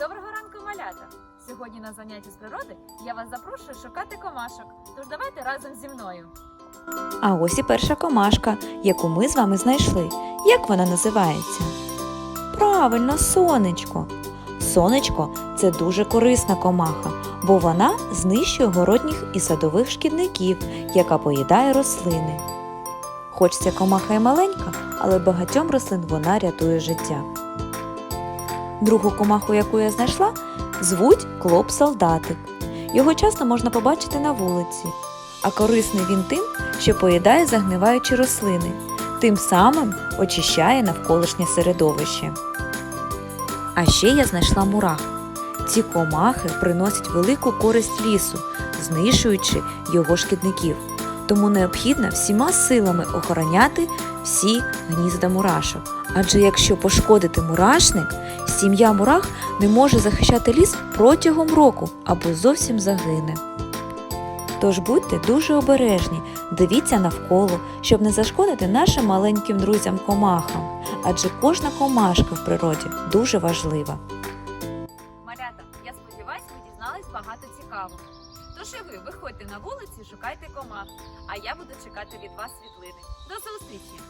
Доброго ранку, малята! Сьогодні на занятті з природи я вас запрошую шукати комашок. Тож давайте разом зі мною. А ось і перша комашка, яку ми з вами знайшли. Як вона називається? Правильно, сонечко. Сонечко це дуже корисна комаха, бо вона знищує городніх і садових шкідників, яка поїдає рослини. Хоч ця комаха і маленька, але багатьом рослин вона рятує життя. Другу комаху, яку я знайшла, звуть клоп-солдатик. Його часто можна побачити на вулиці. А корисний він тим, що поїдає загниваючі рослини, тим самим очищає навколишнє середовище. А ще я знайшла мурах. Ці комахи приносять велику користь лісу, знищуючи його шкідників. Тому необхідно всіма силами охороняти всі гнізда мурашок. Адже якщо пошкодити мурашник, сім'я мурах не може захищати ліс протягом року або зовсім загине. Тож будьте дуже обережні, дивіться навколо, щоб не зашкодити нашим маленьким друзям-комахам, адже кожна комашка в природі дуже важлива. Малята, я сподіваюся, ви дізнались багато цікавого. Тож і ви виходьте на вулиці, шукайте комах, а я буду чекати від вас світлини. До зустрічі!